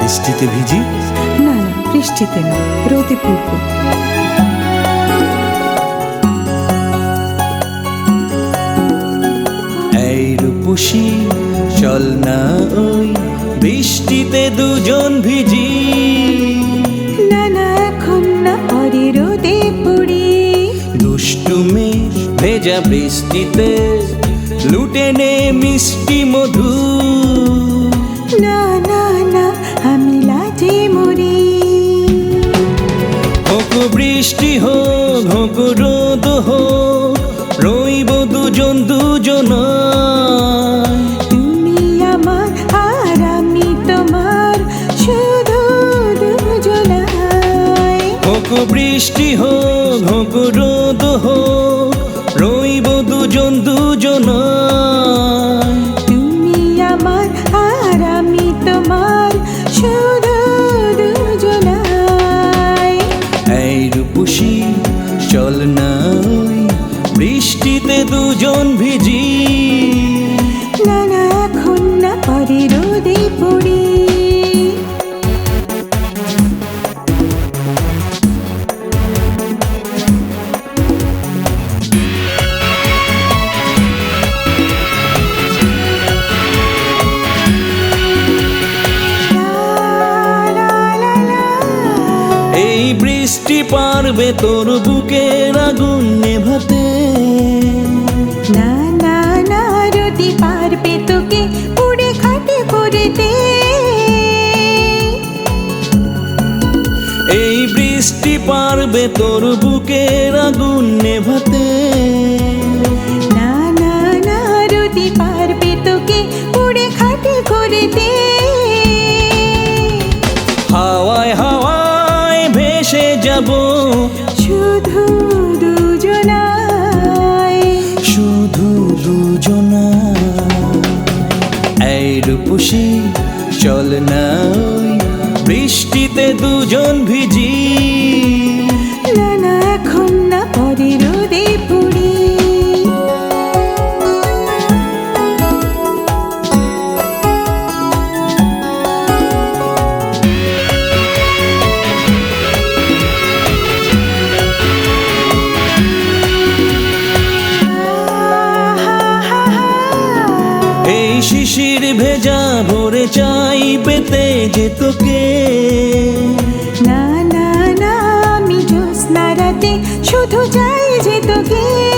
বৃষ্টিতে ভিজি? না না বৃষ্টিতে না রোদে পড়ব। এই রূপসী চল না ওই বৃষ্টিতে দুজন ভিজি। না না এখন না পরে রোদে পড়ি। দুষ্টুমে ভেজা বৃষ্টিতে লুটে নে মিষ্টি মধু। বৃষ্টি হোক হোক রোদ হোক রইব দুজন দুজন তুমি আমার আর আমি তোমার শুধু দুজনাই। হোক বৃষ্টি হোক হোক রোদ হোক রইব দুজন দুজন চল নাই বৃষ্টিতে দুজন ভিজি। না না এখন না পরে রোদে পড়ি। বৃষ্টি পারবে তোর বুকের আগুন নেভাতে। না না না রোদে পারবে তোকে পুড়ে খাটে করে এই বৃষ্টি পারবে তোর বুকের আগুন নেভাতে। যাব। শুধু দুজনায় শুধু দুজনা এই রূপসী চল না বৃষ্টিতে দুজন ভিজি। শিশির ভেজা ভরে চাই পেতে যে তোকে। না না না, আমি জোস্নারাতে শুধু চাই যে তোকে।